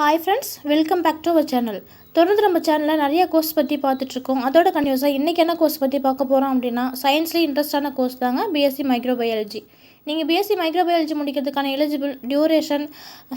Hi friends welcome back to our channel தொடர்ந்து நம்ம சேனலில் நிறைய கோர்ஸ் பற்றி பார்த்துட்ருக்கோம். அதோட கன்யூஸாக இன்றைக்கி என்ன கோர்ஸ் பற்றி பார்க்க போகிறோம் அப்படின்னா சயின்ஸ்லேயே இன்ட்ரெஸ்டான கோர்ஸ் தாங்க பிஎஸ்சி மைக்ரோபயாலஜி நீங்கள் பிஎஸ்சி மைக்ரோபயாலஜி முடிக்கிறதுக்கான eligible duration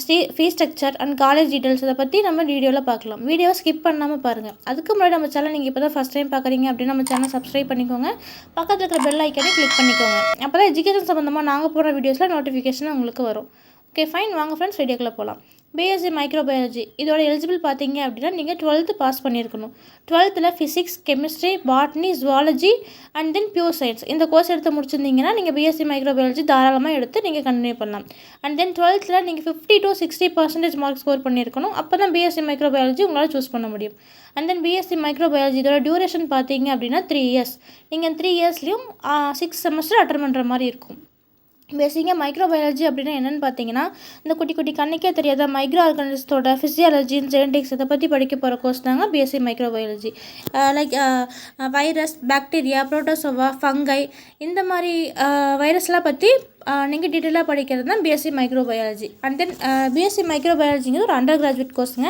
ஸ்டீ fees structure and college details இதை பற்றி நம்ம வீடியோவில் பார்க்கலாம். வீடியோவை ஸ்கிப் பண்ணாமல் பாருங்கள் அதுக்கு முன்னாடி நம்ம சேனல் நீங்கள் இப்போ தான் ஃபஸ்ட் டைம் பார்க்குறீங்க அப்படின்னு நம்ம சேனல் சப்ஸ்கிரைப் பண்ணிக்கோங்க. பக்கத்தில் இருக்கிற பெல் ஐக்கனே கிளிக் பண்ணிக்கோங்க. அப்போ தான் எஜுகேஷன் சம்மந்தமாக நாங்கள் போடுற வீடியோஸில் நோட்டிஃபிகேஷன் உங்களுக்கு வரும். ஓகே ஃபைன் வாங்க ஃப்ரெண்ட்ஸ் வீடியோக்குள்ளே போகலாம் பிஎஸ்சி மைக்ரோபயாலஜி இதோட எலிஜிபிள் பார்த்தீங்க அப்படின்னா நீங்கள் டுவெல்த்து பாஸ் பண்ணியிருக்கணும். டுவெல்த்தில் physics chemistry botany zoology and then pure science இந்த கோர்ஸ் எடுத்து முடிச்சிருந்தீங்கன்னா நீங்கள் பிஎஸ்சி மைக்ரோபயாலஜி தாராளமாக எடுத்து நீங்கள் கண்டினியூ பண்ணலாம். அண்ட் தென் டுவெல்த்தில் நீங்கள் fifty to sixty percentage mark score பண்ணியிருக்கணும். அப்போ தான் பிஎஸ்சி மைக்ரோபயாலஜி உங்களால் சூஸ் பண்ண முடியும். அண்ட் தென் பிஎஸ்சி மைக்ரோபயாலஜி இதோட டியூரேஷன் பார்த்தீங்க அப்படின்னா த்ரீ இயர்ஸ் நீங்கள் த்ரீ இயர்ஸ்லேயும் சிக்ஸ் செமஸ்டர் அட்டன் பண்ணுற மாதிரி இருக்கும். பேசிக்காக மைக்ரோபயாலஜி அப்படின்னா என்னென்னு பார்த்தீங்கன்னா இந்த குட்டி குட்டி கண்ணுக்கே தெரியாத மைக்ரோ ஆர்கானிசத்தோட ஃபிசியாலஜி ஜெனடிக்ஸ் இதை பற்றி படிக்க போகிற கோர்ஸ் தாங்க BSc microbiology like virus bacteria protozoa fungi இந்த மாதிரி வைரஸ்லாம் பற்றி நீங்கள் டீட்டெயிலாக படிக்கிறது தான் BSc microbiology and then BSc மைக்ரோபயாலஜிங்கிறது ஒரு அண்டர் கிராஜுவேட் கோர்ஸுங்க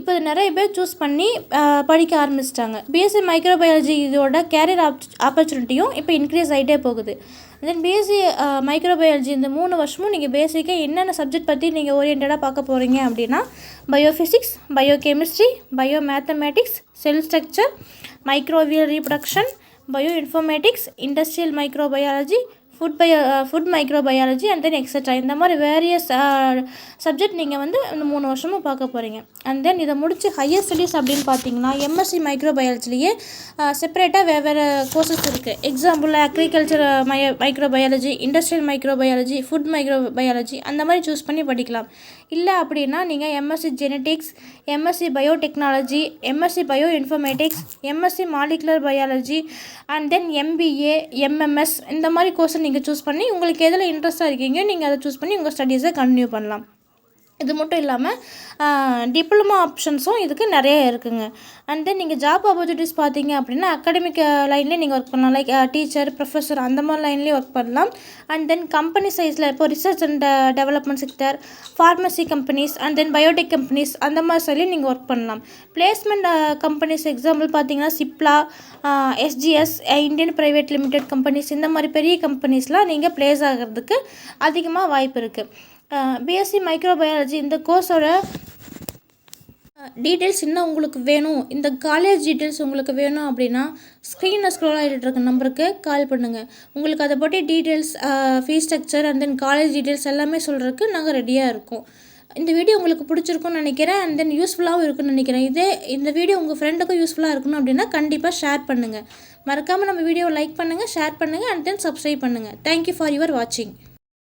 இப்போ நிறைய பேர் சூஸ் பண்ணி படிக்க ஆரம்பிச்சிட்டாங்க. பிஎஸ்சி மைக்ரோபயாலஜி இதோட கேரியர் ஆப் ஆப்பர்ச்சுனிட்டியும் இப்போ இன்க்ரீஸ் ஆகிட்டே போகுது. தென் பிஎஸ்சி மைக்ரோபயாலஜி இந்த மூணு வருஷமும் நீங்கள் பேசிக்காக என்னென்ன சப்ஜெக்ட் பற்றி நீங்கள் ஓரியன்டாக பார்க்க போகிறீங்க அப்படின்னா biophysics bio chemistry bio mathematics cell structure microbial reproduction bio informatics industrial microbiology food bio food microbiology and then extra இந்த மாதிரி வேரியஸ் சப்ஜெக்ட் நீங்கள் வந்து இந்த மூணு வருஷமும் பார்க்க போகிறீங்க அண்ட் தென் இதை முடித்து ஹையர் ஸ்டடீஸ் அப்படின்னு பார்த்தீங்கன்னா எம்எஸ்சி மைக்ரோபயாலஜிலேயே செப்பரேட்டாக வெவ்வேறு கோர்சஸ் இருக்குது example agriculture my microbiology industrial microbiology food microbiology அந்த மாதிரி சூஸ் பண்ணி படிக்கலாம். இல்லை அப்படின்னா நீங்கள் MSc genetics MSc biotechnology MSc bio informatics MSc molecular biology and then MBA MMS இந்த மாதிரி கோர்ஸை நீங்கள் சூஸ் பண்ணி உங்களுக்கு எதில் இன்ட்ரெஸ்ட்டாக இருக்கீங்க நீங்கள் அதை சூஸ் பண்ணி உங்கள் ஸ்டடீஸை கண்டினியூ பண்ணலாம். இது மட்டும் இல்லாமல் டிப்ளமா ஆப்ஷன்ஸும் இதுக்கு நிறைய இருக்குங்க. அண்ட் தென் நீங்கள் ஜாப் ஆப்பர்ச்சுனிட்டிஸ் பார்த்தீங்க அப்படின்னா அகாடமிக் லைன்லேயே நீங்கள் ஒர்க் பண்ணலாம். லைக் டீச்சர் ப்ரொஃபஸர் அந்த மாதிரி லைன்லேயே ஒர்க் பண்ணலாம். அண்ட் தென் கம்பெனி சைஸில் இப்போ research and development sector pharmacy companies and then biotech companies அந்த மாதிரி சைட்லேயும் நீங்கள் ஒர்க் பண்ணலாம். பிளேஸ்மெண்ட் கம்பெனிஸ் எக்ஸாம்பிள் பார்த்தீங்கன்னா Cipla SGS Indian private limited companies இந்த மாதிரி பெரிய கம்பெனிஸ்லாம் நீங்கள் ப்ளேஸ் ஆகிறதுக்கு அதிகமாக வாய்ப்பு இருக்குது பிஎஸ்சி மைக்ரோபயாலஜி இந்த கோர்ஸோட டீட்டெயில்ஸ் இன்னும் உங்களுக்கு வேணும்? இந்த காலேஜ் டீட்டெயில்ஸ் உங்களுக்கு வேணும் அப்படின்னா ஸ்க்ரீனில் ஸ்க்ரோல் ஆகிட்டு இருக்க நம்பருக்கு கால் பண்ணுங்கள் உங்களுக்கு அதை பற்றி details fees structure and then college details எல்லாமே சொல்கிறதுக்கு நாங்கள் ரெடியாக இருக்கோம். இந்த வீடியோ உங்களுக்கு பிடிச்சிருக்குன்னு நினைக்கிறேன். அண்ட் தென் யூஸ்ஃபுல்லாகவும் இருக்குன்னு நினைக்கிறேன். இதே இந்த வீடியோ உங்கள் ஃப்ரெண்டுக்கும் யூஸ்ஃபுல்லாக இருக்கணும் அப்படின்னா கண்டிப்பாக ஷேர் பண்ணுங்கள் மறக்காமல் நம்ம வீடியோவை லைக் பண்ணுங்கள் ஷேர் பண்ணுங்கள் அண்ட் தென் சப்ஸ்கிரைப் பண்ணுங்கள் தேங்க்யூ ஃபார் யுவர் வாட்சிங்